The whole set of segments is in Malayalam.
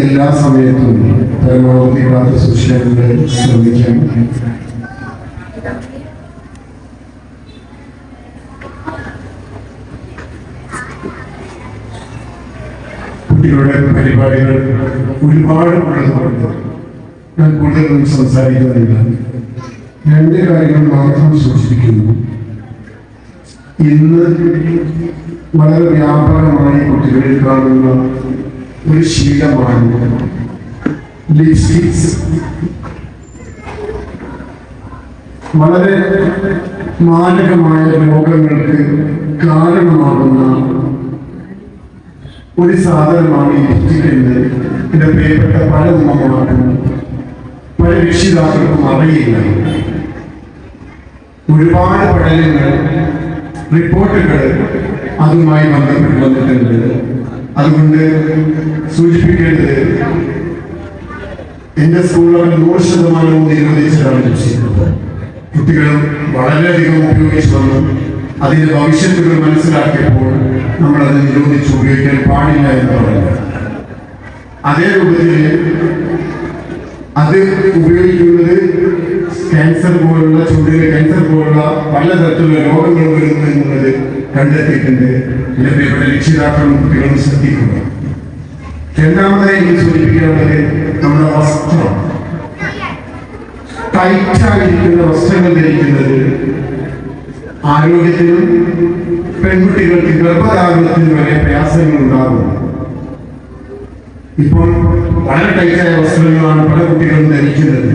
എല്ലാ സമയത്തും പരമാവധി മാത്രം സൂക്ഷിക്കാൻ ശ്രമിക്കാം. കുട്ടികളുടെ പരിപാടികൾ ഒരുപാട് ഉള്ളതുകൊണ്ട് ഞാൻ കൂടുതലൊന്നും സംസാരിക്കുന്നില്ല. രണ്ട് കാര്യങ്ങൾ മാത്രം സൂചിപ്പിക്കുന്നു. ഇന്ന് വളരെ വ്യാപകമായി കുട്ടികളിൽ കാണുന്ന ഒരു ശീലമാണ് ലിപ്സ്റ്റിക്സ് വളരെ മാരകമായ രോഗങ്ങൾക്ക് കാരണമാകുന്ന ഒരു സാധനമാണ് ഈ ലിപ്സ്റ്റിക് പ്രിയപ്പെട്ട പല ഉമ്മമാർക്കും പല രക്ഷിതാക്കൾക്കും അറിയില്ല. ഒരുപാട് പഠനങ്ങൾ റിപ്പോർട്ടുകൾ അതുമായി ബന്ധപ്പെട്ട് വന്നിട്ടുണ്ട് അതുകൊണ്ട് സൂചിപ്പിക്കേണ്ടത് എന്റെ സ്കൂളിൽ നൂറ് ശതമാനവും നിരോധിച്ചതാണ് ലക്ഷ്യക്കുന്നത് കുട്ടികൾ വളരെയധികം ഉപയോഗിച്ചു വന്നു. അതിന്റെ ഭവിഷ്യത്തുകൾ മനസ്സിലാക്കിയപ്പോൾ നമ്മൾ അത് നിരോധിച്ച് ഉപയോഗിക്കാൻ പാടില്ല എന്ന് പറഞ്ഞു. അതേ രൂപത്തിൽ അത് ഉപയോഗിക്കുന്നത് ക്യാൻസർ പോലുള്ള ചുണ്ടിലെ ക്യാൻസർ പോലുള്ള പലതരത്തിലുള്ള രോഗങ്ങൾ വരുന്നു എന്നുള്ളത് കണ്ടെത്തിയിട്ടുണ്ട്. എന്റെ ഇവിടെ രക്ഷിതാക്കളും കുട്ടികളും ശ്രദ്ധിക്കുക രണ്ടാമതായി എനിക്ക് സൂചിപ്പിക്കാനുള്ളത് നമ്മുടെ വസ്ത്രം. ടൈറ്റായിരിക്കുന്ന വസ്ത്രങ്ങൾ ധരിക്കുന്നത് ആരോഗ്യത്തിനും പെൺകുട്ടികൾക്ക് ഗർഭധാരണത്തിനും വരെ പ്രയാസങ്ങൾ ഉണ്ടാകും ഇപ്പോൾ വളരെ ടൈറ്റായ വസ്ത്രങ്ങളാണ് പല കുട്ടികളും ധരിക്കുന്നത്.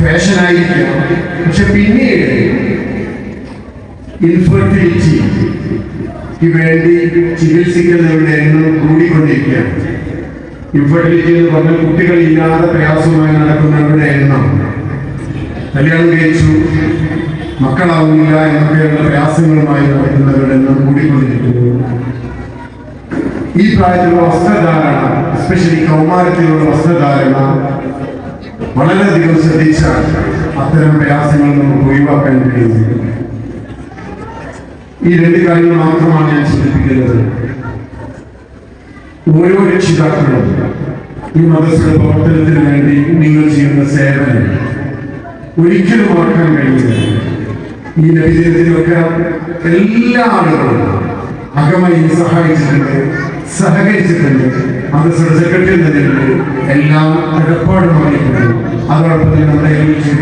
ഫാഷനായിരിക്കാം പക്ഷെ പിന്നീട് ഇൻഫെർട്ടിലിറ്റിക്ക് വേണ്ടി ചികിത്സിക്കുന്നവരുടെ എണ്ണം കൂടിക്കൊണ്ടിരിക്കുകയാണ്. ഇൻഫെർട്ടിലിറ്റി എന്ന് പറഞ്ഞാൽ കുട്ടികൾ ഇല്ലാതെ പ്രയാസമായി നടക്കുന്നവരുടെ എണ്ണം. കല്യാണം കഴിച്ചു മക്കളാവുന്നില്ല എന്നൊക്കെയുള്ള പ്രയാസങ്ങളുമായി നടക്കുന്നവരുടെ എണ്ണം കൂടിക്കൊണ്ടിരിക്കുന്നു. ഈ പ്രായത്തിലുള്ള വസ്ത്രധാരണ എസ്പെഷ്യലി കൗമാരത്തിലുള്ള വസ്ത്രധാരണ വളരെയധികം ശ്രദ്ധിച്ചാൽ അത്തരം പ്രയാസങ്ങൾ നമുക്ക് ഒഴിവാക്കാൻ കഴിയും ഈ രണ്ട് കാര്യങ്ങൾ മാത്രമാണ് ഞാൻ സൂചിപ്പിക്കുന്നത്. ഓരോ രക്ഷിതാക്കളും ഈ മതസ്ഥ പ്രവർത്തനത്തിന് വേണ്ടി നിങ്ങൾ ചെയ്യുന്ന സേവനം ഒരിക്കലും മറക്കാൻ കഴിയില്ല. ഈ നബിദിനത്തിലൊക്കെ എല്ലാ ആളുകളും അകമായി സഹായിച്ചിട്ടുണ്ട് സഹകരിച്ചിട്ടുണ്ട്. മതസ്ഥയുടെ സെക്രട്ടറി എല്ലാം ഇടപാടുമായിട്ടുണ്ട് അതോടൊപ്പം തന്നെ നമ്മുടെ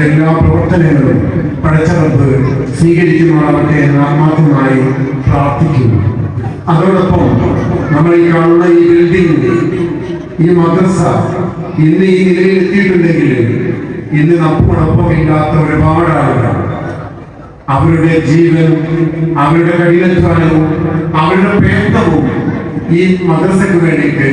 എല്ലാ പ്രവർത്തനങ്ങളും പടച്ചറപ്പ് സ്വീകരിക്കുമാറാവട്ടെ എന്ന് ആത്മാർത്ഥമായി പ്രാർത്ഥിക്കുന്നു. അതോടൊപ്പം നമ്മൾ ഈ കാണുന്ന ഈ ബിൽഡിംഗ് ഈ മദ്രസ ഇന്ന് ഈ നിലയിൽ എത്തിയിട്ടുണ്ടെങ്കിൽ ഇന്ന് നമ്മോടൊപ്പം ഇല്ലാത്ത ഒരുപാട് ആളുകൾ അവരുടെ ജീവനും അവരുടെ കഠിനാധ്വാനവും അവരുടെ പ്രയത്നവും ഈ മദ്രസയ്ക്ക് വേണ്ടിയിട്ട്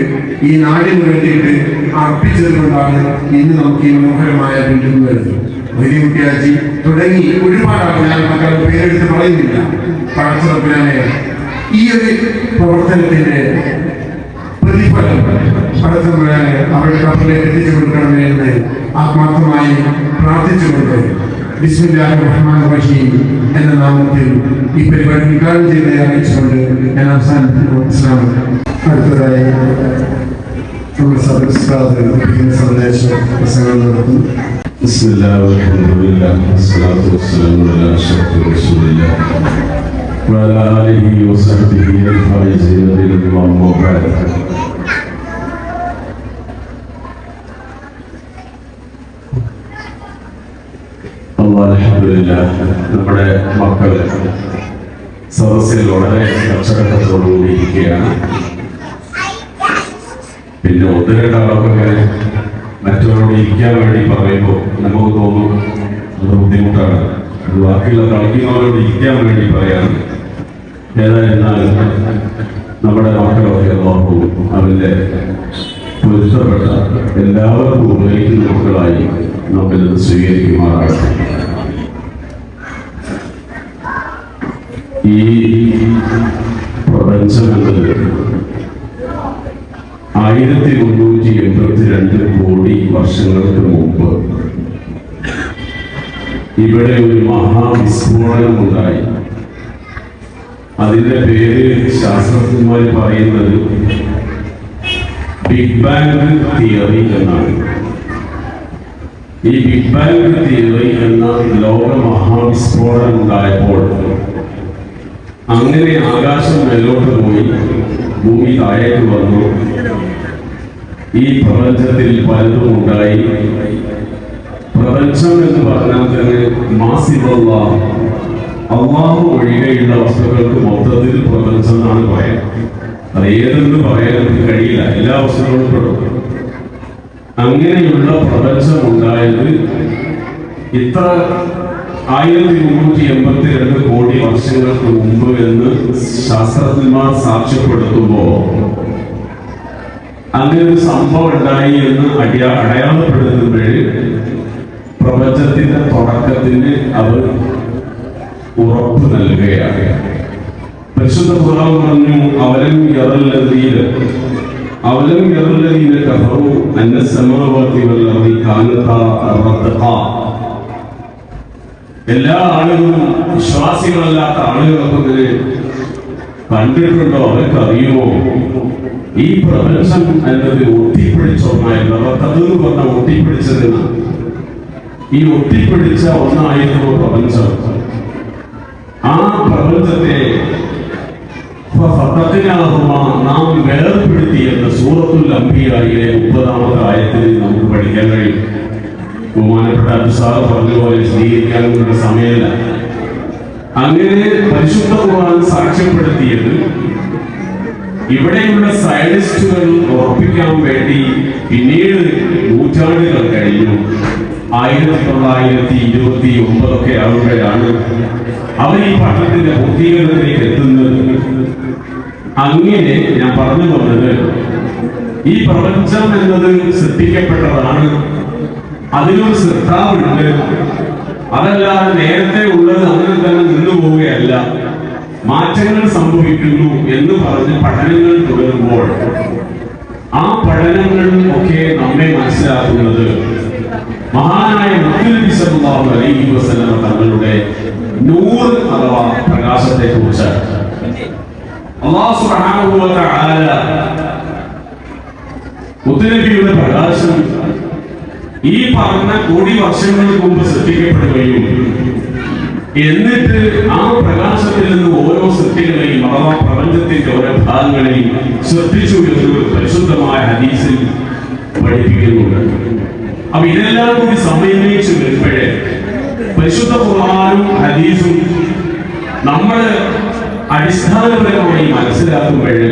ഈ നാടിന് വേണ്ടിയിട്ട് അർപ്പിച്ചത് കൊണ്ടാണ് ഇന്ന് നമുക്ക് ഈ മനോഹരമായ ബിൽഡിംഗ് വരുന്നത്. വലിയ തുടങ്ങി ഒരുപാടാണ് ഞാൻ മക്കളുടെ പേരെടുത്ത് പറയുന്നില്ല. പടച്ചുറപ്പിനെ ഈ ഒരു പ്രവർത്തനത്തിന്റെ പ്രതിഫലം പടച്ചവരാന് അവരുടെ കപ്പലിൽ എത്തിച്ചു കൊടുക്കണമെന്ന് ആത്മാർത്ഥമായി പ്രാർത്ഥിച്ചുകൊണ്ട് ബിസ്മില്ലാഹി റഹ്മാൻ റഹീം എന്ന നാമത്തിൽ ഈ പരിപാടി ഉദ്ഘാടനം ചെയ്ത് അറിയിച്ചുകൊണ്ട് ഞാൻ അവസാനിപ്പിക്കുന്നു അസ്സലാമു അലൈക്കും. അടുത്തതായി നമ്മുടെ സദസ്സാദ് സന്ദേശം പ്രസംഗം നടത്തുന്നു بسم الله والحمد لله والصلاة والسلام على أشرف رسول الله وعلى آله وصحبه الفائزين بالله وبعد നമ്മുടെ മക്കൾ സദസ്സിൽ വളരെ അച്ചടക്കത്തോടുകൂടി ഇരിക്കുകയാണ്. പിന്നെ ഒന്ന് രണ്ടാളൊക്കെ മറ്റവരോട് ഇരിക്കാൻ വേണ്ടി പറയുമ്പോൾ നമുക്ക് തോന്നും അത് ബുദ്ധിമുട്ടാണ്. അത് ബാക്കിയുള്ള കളിക്കുന്നവരോട് ഇരിക്കാൻ വേണ്ടി പറയാണ്. ഏതായിരുന്നാലും നമ്മുടെ മക്കളൊക്കെ നോക്കും അവന്റെ പൊരുത്തപ്പെട്ട എല്ലാവർക്കും ഉപയോഗിക്കുന്ന മക്കളായി. നമുക്കിത് സ്വീകരിക്കുമാറാകട്ടെ ഈ പ്രപഞ്ചം എന്നത് ആയിരത്തി മുന്നൂറ്റി എൺപത്തി രണ്ട് കോടി വർഷങ്ങൾക്ക് മുമ്പ് ഇവിടെ ഒരു മഹാവിസ്ഫോടനം ഉണ്ടായി അതിന്റെ പേര് ശാസ്ത്രജ്ഞന്മാർ പറയുന്നത് ബിഗ് ബാങ് തിയറി എന്നാണ്. ഈ ബിഗ് ബാങ് തിയറി എന്ന ലോക മഹാവിസ്ഫോടനം ഉണ്ടായപ്പോൾ അങ്ങനെ ആകാശം മേലോട്ട് പോയി ഭൂമി താഴേക്ക് വന്നു. ഈ പ്രപഞ്ചത്തിൽ പലതും ഉണ്ടായി. പ്രപഞ്ചം എന്ന് പറഞ്ഞാൽ തന്നെ മാസിബുള്ള അള്ളാഹു ഒഴികെയുള്ള വസ്തുക്കൾക്ക് മൊത്തത്തിൽ പ്രപഞ്ചം എന്നാണ് പറയാൻ അത് ഏതെന്ന് പറയാൻ നമുക്ക് കഴിയില്ല. എല്ലാ വസ്തുക്കളും പെടും. അങ്ങനെയുള്ള പ്രപഞ്ചം ഉണ്ടായത് ഇത്ര ആയിരത്തി മുന്നൂറ്റി എൺപത്തി രണ്ട് കോടി വർഷങ്ങൾക്ക് മുമ്പ് എന്ന് ശാസ്ത്രജ്ഞന്മാർ സാക്ഷ്യപ്പെടുത്തുമ്പോൾ അങ്ങനെ ഒരു സംഭവം ഉണ്ടായി എന്ന് അടിയാ അടയാളപ്പെടുത്തുമ്പോൾ പ്രപഞ്ചത്തിന്റെ തുടക്കത്തിന് അവർ ഉറപ്പ് നൽകുകയാണ്. പരിശുദ്ധ പുറാവ് പറഞ്ഞു അവരും യറല്ലദീന അവലം യറല്ലദീന الذين كفروا أن السماوات والأرض എല്ലാ ആളുകളും വിശ്വാസികളല്ലാത്ത ആളുകളൊക്കെ ഇങ്ങനെ കണ്ടിട്ടുണ്ടോ? അവർക്ക് അറിയുമോ ഈ പ്രപഞ്ചം എന്നത് ഒട്ടിപ്പിടിച്ച ഒന്നായിരുന്നു അതെന്ന് പറഞ്ഞ ഒട്ടിപ്പിടിച്ചതിന്. ഈ ഒട്ടിപ്പിടിച്ച ഒന്നായിരുന്നു പ്രപഞ്ചം. ആ പ്രപഞ്ചത്തെ നാം വേർപെടുത്തി എന്ന സൂറത്തുൽ അംബിയായിലെ മുപ്പതാമത്തെ ആയത്തിൽ നമുക്ക് പഠിക്കാൻ കഴിയും. ബഹുമാനപ്പെട്ട അബ്സാർ പറഞ്ഞ പോലെ സ്വീകരിക്കാനുള്ള സമയമല്ല. അങ്ങനെ പരിശുദ്ധ ഖുർആൻ സാക്ഷ്യപ്പെടുത്തിയത് ഇവിടെയുള്ള സയനിസ്റ്റുകൾ ഉറപ്പിക്കാൻ വേണ്ടി പിന്നീട് നൂറ്റാണ്ടുകൾ കഴിഞ്ഞു. ആയിരത്തി തൊള്ളായിരത്തി ഇരുപത്തി ഒമ്പതൊക്കെ ആവുമ്പോഴാണ് അവർ ഈ പഠനത്തിന്റെ പൂർത്തീകരണത്തിലേക്ക് എത്തുന്നത്. അങ്ങനെ ഞാൻ പറഞ്ഞു വന്നത് ഈ പ്രപഞ്ചം എന്നത് സൃഷ്ടിക്കപ്പെട്ടതാണ്. അതിനൊരു ശ്രദ്ധാവുണ്ട് അതല്ലാതെ നേരത്തെ ഉള്ളത് അങ്ങനെ തന്നെ നിന്നു പോവുകയല്ല. മാറ്റങ്ങൾ സംഭവിക്കുന്നു എന്ന് പറഞ്ഞ് പഠനങ്ങൾ തുടരുമ്പോൾ ആ പഠനങ്ങൾ ഒക്കെ നമ്മെ മനസ്സിലാക്കുന്നത് മഹാനായ മുത്തുനബി സല്ലല്ലാഹു അലൈഹി വസല്ലം തങ്ങളുടെ നൂറ് അഥവാ പ്രകാശത്തെ കുറിച്ച് അള്ളാഹു സുബ്ഹാനഹു തആല മുത്തനബിയുടെ പ്രകാശം ഈ പറഞ്ഞ കോടി വർഷങ്ങൾക്ക് മുമ്പ് സൃഷ്ടിക്കപ്പെടുകയും എന്നിട്ട് ആ പ്രകാശത്തിൽ നിന്ന് ഓരോ സൃഷ്ടികളെയും അഥവാ പ്രപഞ്ചത്തിന്റെ ഓരോ ഭാഗങ്ങളെയും ശ്രദ്ധിച്ചു എന്നൊരു പരിശുദ്ധമായ ഹദീസിൽ പഠിപ്പിക്കുന്നുണ്ട്. അപ്പൊ ഇതെല്ലാം കൂടി സമന്വയിച്ചു വരുമ്പോഴേ പരിശുദ്ധ ഖുർആനും ഹദീസും നമ്മൾ അടിസ്ഥാനപരമായി മനസ്സിലാക്കുമ്പോഴേ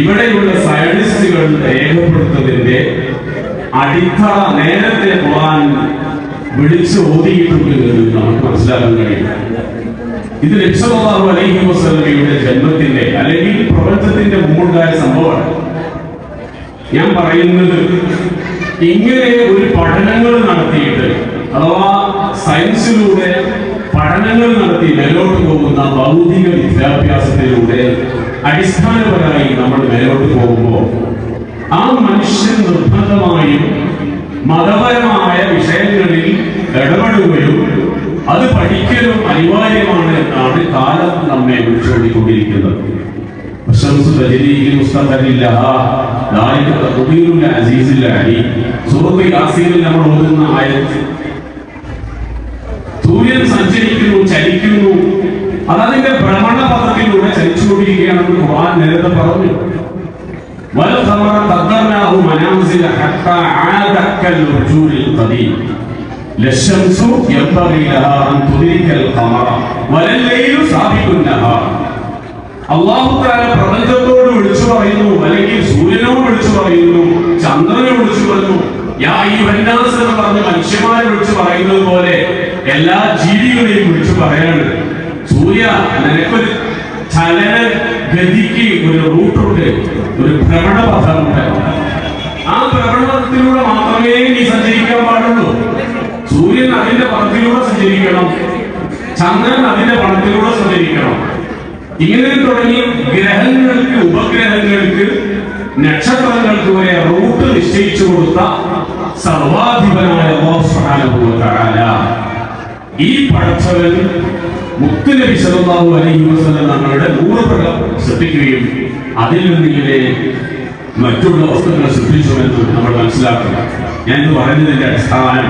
ഇവിടെയുള്ള സയൻസുകൾ രേഖപ്പെടുത്തതിന്റെ അടിത്തറ നേരത്തെ ഖുർആൻ വിളിച്ചു ഓതിയിട്ടുണ്ട് എന്ന് നമുക്ക് മനസ്സിലാക്കാൻ കഴിയും. ഇത് ലക്ഷലാഹു അലൈഹി വസല്ലമയുടെ ജന്മത്തിന്റെ അല്ലെങ്കിൽ പ്രപഞ്ചത്തിന്റെ മുമ്പുണ്ടായ സംഭവമാണ്. ഞാൻ പറയുന്നത് ഇങ്ങനെ ഒരു പഠനങ്ങൾ നടത്തിയിട്ട് അഥവാ സയൻസിലൂടെ പഠനങ്ങൾ നടത്തി മേലോട്ട് പോകുന്ന ഭൗതിക വിദ്യാഭ്യാസത്തിലൂടെ അടിസ്ഥാനപരമായി നമ്മൾ മേലോട്ട് പോകുമ്പോൾ ആ മനുഷ്യൻ നിർബന്ധമായും മതപരമായ വിഷയങ്ങളിൽ ഇടപെടുകയും അത് പഠിക്കലും അനിവാര്യമാണ് എന്നാണ് കാലം നമ്മെ വിളിച്ചുകൊണ്ടിരിക്കുന്നത് നമ്മൾ ഓതുന്ന ആയത് സൂര്യൻ സഞ്ചരിക്കുന്നു ചലിക്കുന്നു അതതിന്റെ ഭ്രമണപഥത്തിലൂടെ ചലിച്ചുകൊണ്ടിരിക്കുകയാണെന്ന് ഖുർആൻ നേരത്തെ പറഞ്ഞു والقمر قدرناه منازل حتى عاد كالرجول القديم لا الشمس ينبغي لها ان تدرك القمر ولا الليل سابق النهار അള്ളാഹു താല പ്രപഞ്ചത്തോട് വിളിച്ചു പറയുന്നു അല്ലെങ്കിൽ സൂര്യനോട് വിളിച്ചു പറയുന്നു ചന്ദ്രനെ വിളിച്ചു പറയുന്നു യാ ഈ വന്നാസ് എന്ന് പറഞ്ഞ് മനുഷ്യന്മാരെ വിളിച്ചു പറയുന്നത് പോലെ എല്ലാ ജീവികളെയും കുറിച്ച് പറയാണ് സൂര്യ നിനക്കൊരു ചലന ഗതിക്ക് ഒരു റൂട്ടുണ്ട് ഒരു ഭ്രമണപഥമുണ്ട്. ആ ഭ്രമണപഥത്തിലൂടെ മാത്രമേ നീ സഞ്ചരിക്കാൻ പാടുള്ളൂ. സൂര്യൻ അതിന്റെ പഥത്തിലൂടെ സഞ്ചരിക്കണം. ചന്ദ്രൻ അതിന്റെ പണത്തിലൂടെ സഞ്ചരിക്കണം. ഇങ്ങനെ തുടങ്ങി ഗ്രഹങ്ങൾക്ക് ഉപഗ്രഹങ്ങൾക്ക് നക്ഷത്രങ്ങൾക്ക് വരെ റൂട്ട് നിശ്ചയിച്ചു കൊടുത്ത സർവാധിപനായ അല്ലാഹു സുബ്ഹാനഹു വ തആല ഈ പടച്ചവൻ മുത്തുനബി സല്ലല്ലാഹു അലൈഹി വസല്ലം തങ്ങളുടെ നൂറുപ്രകം ശ്രദ്ധിക്കുകയും അതിൽ നിന്ന് ഇങ്ങനെ മറ്റുള്ള വസ്തുക്കളെ സൃഷ്ടിച്ചുവെന്ന് നമ്മൾ മനസ്സിലാക്കുക ഞാൻ ഇത് പറഞ്ഞതിന്റെ അടിസ്ഥാനം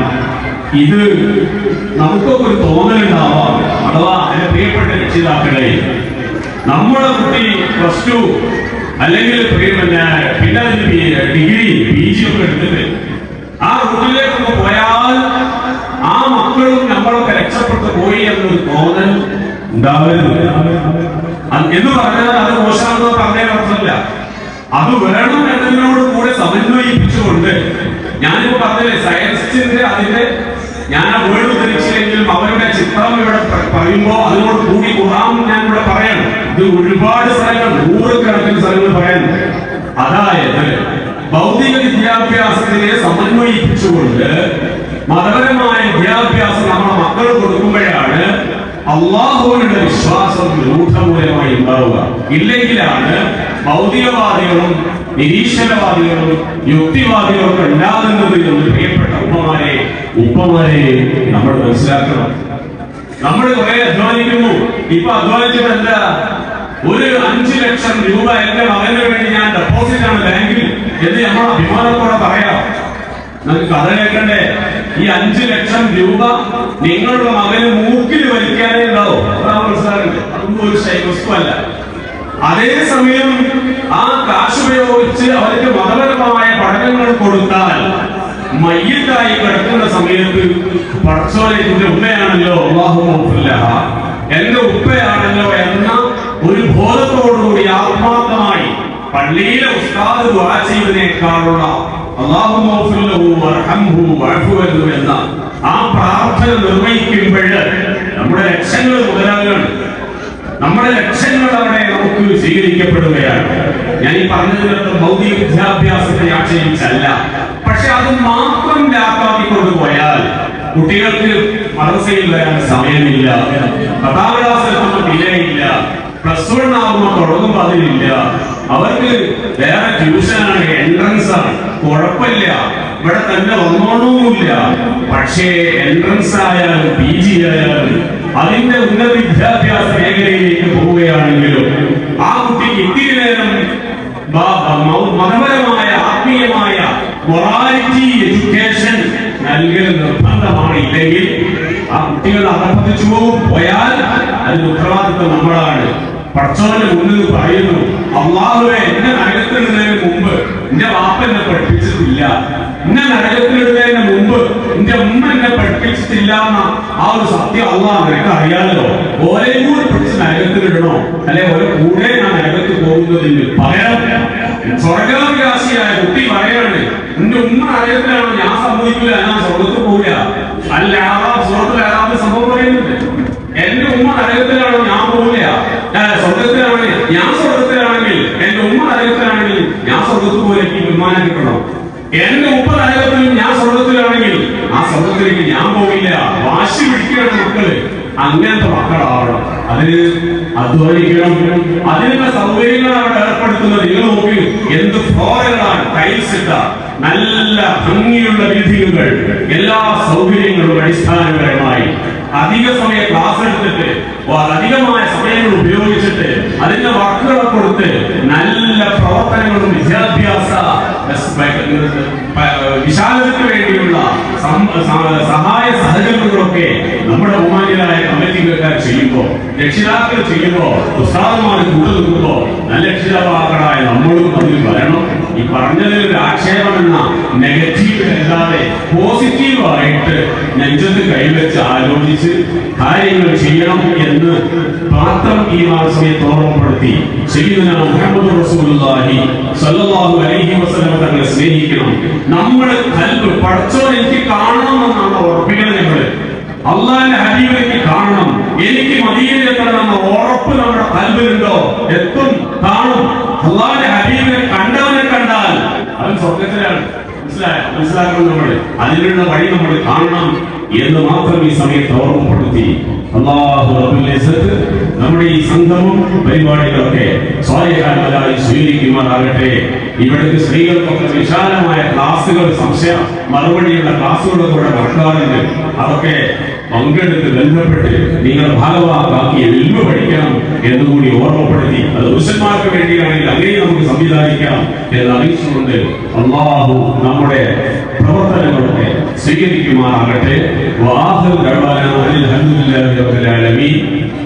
ഇത് നമുക്കൊക്കെ ഒരു തോന്നലുണ്ടാവാം. അഥവാ എന്റെ പ്രിയപ്പെട്ട രക്ഷിതാക്കളെ നമ്മുടെ കുട്ടി പ്ലസ് ടു അല്ലെങ്കിൽ പിന്നെ പിന്നെ ഡിഗ്രി പി ജി ഒക്കെ എടുത്തിട്ട് ആ റൂട്ടിലേക്കൊക്കെ പോയാൽ മക്കളും നമ്മളൊക്കെ രക്ഷപ്പെട്ടു പോയി എന്നൊരു തോന്നൽ ഉണ്ടാവരുത്. എന്ന് പറഞ്ഞാൽ അത് മോശമാണെന്ന് പറഞ്ഞേ അർത്ഥമില്ല അത് വേണം എന്നതിനോട് കൂടെ സമന്വയിപ്പിച്ചുകൊണ്ട് ഞാനിപ്പോ പറഞ്ഞില്ലേ സയൻസിന്റെ അതിന്റെ ഞാൻ ആ വേർഡ് ഉദ്ധരിച്ചില്ലെങ്കിലും അവരുടെ ചിത്രം ഇവിടെ പറയുമ്പോ അതിനോട് കൂടി ഖുറാൻ ഞാൻ ഇവിടെ പറയണം. ഇത് ഒരുപാട് സ്ഥലങ്ങൾ നൂറുകണക്കിന് സ്ഥലങ്ങൾ പറയാൻ അതായത് ഭൗതിക വിദ്യാഭ്യാസത്തിനെ സമന്വയിപ്പിച്ചുകൊണ്ട് മതപരമായ വിദ്യാഭ്യാസം നമ്മുടെ മക്കൾ കൊടുക്കുമ്പോഴാണ് അള്ളാഹുവിനുള്ള വിശ്വാസം രൂഢമൂലമായി ഉണ്ടാവുക. ഇല്ലെങ്കിലാണ് ഭൗതികവാദികളും നിരീശ്വരവാദികളും യുക്തിവാദികളും ഉണ്ടാകുന്നത് എന്ന് പ്രിയപ്പെട്ട ഉപ്പമാരെ ഉപ്പമാരെ നമ്മൾ മനസ്സിലാക്കണം. നമ്മൾ കുറെ അധ്വാനിക്കുന്നു. ഇപ്പൊ അധ്വാനിച്ചത് എന്താ? ഒരു അഞ്ചു ലക്ഷം രൂപ എന്റെ മകന് വേണ്ടി ഞാൻ ഡെപ്പോസിറ്റ് ആണ് ബാങ്കിൽ എന്ന് നമ്മൾ അഭിമാനത്തോടെ പറയാം. നമുക്ക് കഥ കേൾക്കണ്ടേ? ഈ അഞ്ചു ലക്ഷം രൂപ നിങ്ങളുടെ മകന് മൂക്കിൽ വലിക്കാനേ ഉണ്ടാവും. അതാ ഒരു ശൈ- വസ്തുവല്ല. അതേസമയം ആ കാശ് ഉപയോഗിച്ച് അവർക്ക് മതപരമായ പഠനങ്ങൾ കൊടുത്താൽ മയ്യത്തായി കിടക്കുന്ന സമയത്ത് പടച്ചോനെ എന്റെ ഉമ്മയാണല്ലോ അള്ളാഹുല്ല. എന്റെ ഉപ്പയാണല്ലോ എന്ന ഒരു ബോധത്തോടുകൂടി ആത്മാർത്ഥമായി പള്ളിയിലെ ഉസ്താദ് ദുആ ചെയ്യുന്നതിനേക്കാളുള്ള എന്ന ആ പ്രാർത്ഥന നിർവഹിക്കുമ്പോൾ നമ്മുടെ ലക്ഷങ്ങൾ മുതലാകുകയാണ് നമ്മുടെ ലക്ഷ്യങ്ങൾ അവിടെ നമുക്ക് സ്വീകരിക്കപ്പെടുകയാണ്. ഞാൻ ഈ പറഞ്ഞത് ഭൗതിക വിദ്യാഭ്യാസത്തെ ആക്ഷേപിച്ചല്ല പക്ഷെ അത് മാത്രം ലാക്കാക്കി പോയാൽ കുട്ടികൾക്ക് മദ്രസയിൽ വരാൻ സമയമില്ല. പത്താം ക്ലാസ് എത്തുമ്പോൾ പ്ലസ് വൺ ആകുമ്പോൾ തുടങ്ങുമ്പോൾ അതിലില്ല. അവർക്ക് വേറെ ട്യൂഷനാണ് എൻട്രൻസ് ആണ്. കുഴപ്പമില്ല. ഇവിടെ തന്നെ വന്നോണവുമില്ല പക്ഷേ എൻട്രൻസ് ആയാലും പി ജി ആയാലും അതിന്റെ ഉന്നത വിദ്യാഭ്യാസ മേഖലയിലേക്ക് പോവുകയാണെങ്കിലും ആ കുട്ടിക്ക് ഇത്തിരി നേരം മതപരമായ ആത്മീയമായ മൊറാലിറ്റി എഡ്യൂക്കേഷൻ നൽകൽ നിർബന്ധമാണ്. ഇല്ലെങ്കിൽ ആ കുട്ടികൾ അധപ്പതിച്ചു പോകും. പോയാൽ അതിന് ഉത്തരവാദിത്വം നമ്മളാണ്. പടച്ചോന്റെ മുന്നിൽ പറയുന്നു അള്ളാഹുവെ എന്നെ നിന്നതിന് മുമ്പ് എന്റെ വാപ്പ എന്നെ പഠിപ്പിച്ചിട്ടില്ല. എന്നെ നരകത്തിലിടുന്നതിന് മുമ്പ് എന്റെ ഉമ്മ എന്നെ പഠിപ്പിച്ചിട്ടില്ല എന്ന ആ ഒരു സത്യം അള്ളാഹ് നിനക്ക് അറിയാമല്ലോ ഓരേ കൂടെ പഠിച്ച് നരകത്തിലിടണോ അല്ലെ ഓരോ കൂടെ ഞാൻ നരകത്ത് പോകുന്നതിന് പകരം സ്വർഗാവകാശിയായ കുട്ടി പറയാണ് എന്റെ ഉമ്മ നരകത്തിലാണ്? ഞാൻ സംഭവിക്കില്ല ഞാൻ സ്വർഗത്ത് പോവില്ല. അല്ല സ്വർഗത്തിൽ ആറാമത്തെ സംഭവം പറയുന്നുണ്ട് എന്റെ ഉമ്മ നരകത്തിലാണ്? ഞാൻ പോവില്ല. സ്വർഗത്തിലാണ് ഞാൻ സ്വർഗത്തിലാണെങ്കിൽ എന്റെ ഉമ്മ നരകത്തിലാണെങ്കിൽ ഞാൻ സ്വർഗത്ത് പോലെ എനിക്ക് വിമാനം കിട്ടണം. എന്റെ നരകത്തിലും ഞാൻ സ്വർഗത്തിലാണെങ്കിൽ ആ സ്വർഗത്തിലേക്ക് ഞാൻ പോകില്ല വാശി പിടിക്കുകയാണ് മക്കൾ. അങ്ങനത്തെ മക്കളാവണം. അതിന് അധ്വാനിക്കണം. അതിനുള്ള സൗകര്യങ്ങൾ അവിടെ ഏർപ്പെടുത്തുന്നത്. നിങ്ങൾ നോക്കി എന്ത് ഫ്ലോറുകളാണ് ടൈൽസ് ഇട്ട. നല്ല ഭംഗിയുള്ള ബിൽഡിങ്ങുകൾ എല്ലാ സൗകര്യങ്ങളും അടിസ്ഥാനപരമായി. അധിക സമയം ക്ലാസ് എടുത്തിട്ട് അധികമായ സമയങ്ങൾ ഉപയോഗിച്ചിട്ട് അതിന്റെ വർക്കുകളെ കൊടുത്ത് നല്ല പ്രവർത്തനങ്ങളും വിദ്യാഭ്യാസ സഹായ സഹകരണങ്ങളൊക്കെ നമ്മുടെ ബഹുമാനികളായ കമ്മിറ്റിക്കാർ ചെയ്യുമ്പോൾ രക്ഷിതാക്കൾ ചെയ്യുമ്പോൾ ഉസ്താദന്മാർ കൂടെ നിൽക്കുമ്പോൾ നല്ല രക്ഷിതാക്കളായ നമ്മളും അതിൽ വരണം. ഈ പറഞ്ഞതിൽ ഒരു ആക്ഷേപം എന്ന നെഗറ്റീവ് അല്ലാതെ പോസിറ്റീവായിട്ട് നെഞ്ചത്ത് കൈവച്ച് ആലോചിച്ച് കാര്യങ്ങൾ ചെയ്യണം എന്ന് മാത്രം ഈ സമയത്ത് ഓർമ്മപ്പെടുത്തി ചെയ്യുന്ന മുഹമ്മദ് റസൂലുള്ളാഹി അലൈഹി വസല്ലം സ്നേഹിക്കണം. നമ്മൾ കൽബ് പടച്ചോൻ എനിക്ക് കാണണം എന്നാണ് ഉറപ്പിക്കുന്നത് നമ്മൾ അള്ളാഹിന്റെ ഹബീബ് എനിക്ക് കാണണം. എനിക്ക് മദീനയിൽ എത്തണം എന്ന ഉറപ്പ് നമ്മുടെ കൽവിലുണ്ടോ? എത്തും കാണും. അള്ളാഹിന്റെ ഹബീബിനെ കണ്ടവനെ കണ്ടാൽ അവൻ സ്വർഗത്തിലാണ്. മനസ്സിലാക്കണം നമ്മൾ അതിനുള്ള വഴി നമ്മൾ കാണണം എന്ന് മാത്രം ഈ സമയത്ത് ഓർമ്മപ്പെടുത്തി. അള്ളാഹു നമ്മുടെ ഈ സംഗമം പരിപാടികളൊക്കെ സ്വായകാലമായി സ്വീകരിക്കുമാറാകട്ടെ. ഇവിടുത്തെ സ്ത്രീകൾക്കൊക്കെ വിശാലമായ ക്ലാസ്സുകൾ സംശയ മറുപടിയുള്ള ക്ലാസ്സുകളുടെ ഇവിടെ നടക്കാറുണ്ട് അതൊക്കെ പങ്കെടുത്ത് ബന്ധപ്പെട്ട് നിങ്ങൾ ഭാഗവാക്കി എല്ലു പഠിക്കാം എന്നുകൂടി ഓർമ്മപ്പെടുത്തി അത് പുരുഷന്മാർക്ക് വേണ്ടിയാണെങ്കിൽ അങ്ങനെ നമുക്ക് സംവിധാനിക്കാം എന്ന് അറിയിച്ചുകൊണ്ട് അള്ളാഹു നമ്മുടെ പ്രവർത്തനങ്ങളൊക്കെ സ്വീകരിക്കുമാറാകട്ടെ. വാഹു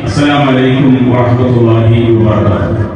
അസ്സലാമലൈക്കും വാഹമത്തല്ലാഹി